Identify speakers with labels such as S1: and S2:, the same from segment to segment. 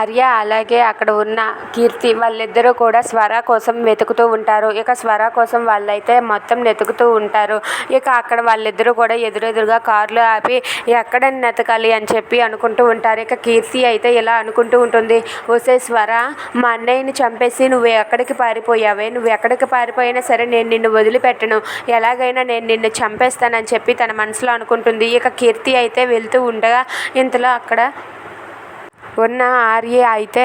S1: ఆర్య అలాగే అక్కడ ఉన్న కీర్తి వాళ్ళిద్దరూ కూడా స్వర కోసం వెతుకుతూ ఉంటారు. ఇక స్వర కోసం వాళ్ళైతే మొత్తం వెతుకుతూ ఉంటారు. ఇక అక్కడ వాళ్ళిద్దరూ కూడా ఎదురెదురుగా కార్లు ఆపి ఎక్కడ వెతకాలి అని చెప్పి అనుకుంటూ ఉంటారు. ఇక కీర్తి అయితే ఇలా అనుకుంటూ ఉంటుంది ఓసే స్వర మా అన్నయ్యని చంపేసి నువ్వు ఎక్కడికి పారిపోయావే? నువ్వు ఎక్కడికి పారిపోయినా సరే నేను నిన్ను వదిలిపెట్టను. ఎలాగైనా నేను నిన్ను చంపేస్తానని చెప్పి తన మనసులో అనుకుంటుంది. ఇక కీర్తి అయితే వెళ్తూ ఉండగా ఇంతలో అక్కడ ఉన్న ఆర్య అయితే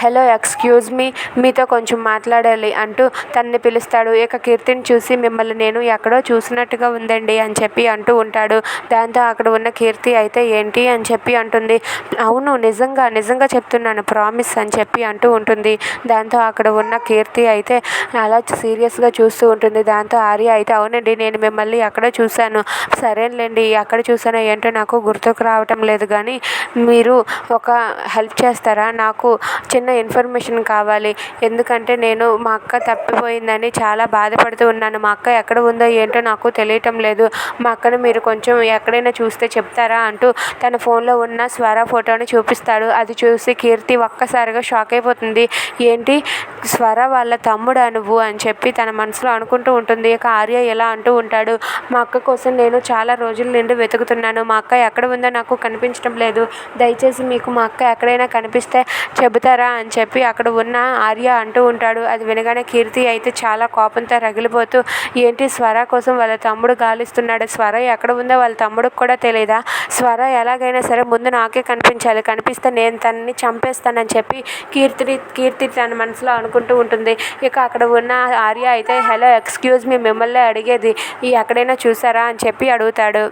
S1: హలో ఎక్స్క్యూజ్ మీ మీతో కొంచెం మాట్లాడాలి అంటూ తనని పిలుస్తాడు. ఇక కీర్తిని చూసి మిమ్మల్ని నేను ఎక్కడో చూసినట్టుగా ఉందండి అని చెప్పి అంటూ ఉంటాడు. దాంతో అక్కడ ఉన్న కీర్తి అయితే ఏంటి? అని చెప్పి అంటుంది. అవును నిజంగా నిజంగా చెప్తున్నాను ప్రామిస్ అని చెప్పి అంటూ ఉంటుంది. దాంతో అక్కడ ఉన్న కీర్తి అయితే అలా సీరియస్గా చూస్తూ ఉంటుంది. దాంతో ఆర్య అయితే అవునండి నేను మిమ్మల్ని ఎక్కడో చూశాను. సరేలేండి ఎక్కడ చూసానో ఏంటో నాకు గుర్తుకు రావటం లేదు. కానీ మీరు ఒక హెల్ప్ చేస్తారా? నాకు చిన్న ఇన్ఫర్మేషన్ కావాలి. ఎందుకంటే నేను మా అక్క తప్పిపోయిందని చాలా బాధపడుతూ ఉన్నాను. మా అక్క ఎక్కడ ఉందో ఏంటో నాకు తెలియటం లేదు. మా అక్కను మీరు కొంచెం ఎక్కడైనా చూస్తే చెప్తారా అంటూ తన ఫోన్లో ఉన్న స్వర ఫోటోని చూపిస్తాడు. అది చూసి కీర్తి ఒక్కసారిగా షాక్ అయిపోతుంది. ఏంటి? స్వర వాళ్ళ తమ్ముడా నువ్వు? అని చెప్పి తన మనసులో అనుకుంటూ ఉంటుంది. ఇక ఆర్య ఇలా అంటూ ఉంటాడు. మా అక్క కోసం నేను చాలా రోజుల నుండి వెతుకుతున్నాను. మా అక్క ఎక్కడ ఉందో నాకు కనిపించడం లేదు. దయచేసి మీకు మా అక్క ఎక్కడైనా కనిపిస్తే చెబుతారా అని చెప్పి అక్కడ ఉన్న ఆర్య అంటూ ఉంటాడు. అది వినగానే కీర్తి అయితే చాలా కోపంతో రగిలిపోతూ ఏంటి స్వర కోసం వాళ్ళ తమ్ముడు గాలిస్తున్నాడు? స్వర ఎక్కడ ఉందో వాళ్ళ తమ్ముడికి కూడా తెలియదా స్వర ఎలాగైనా సరే ముందు నాకే కనిపించాలి. కనిపిస్తే నేను తనని చంపేస్తానని చెప్పి కీర్తిని కీర్తి తన మనసులో అనుకుంటూ ఉంటుంది. ఇక అక్కడ ఉన్న ఆర్య అయితే హలో ఎక్స్క్యూజ్ మీ మిమ్మల్ని అడిగేది ఈ ఎక్కడైనా చూసారా? అని చెప్పి అడుగుతాడు.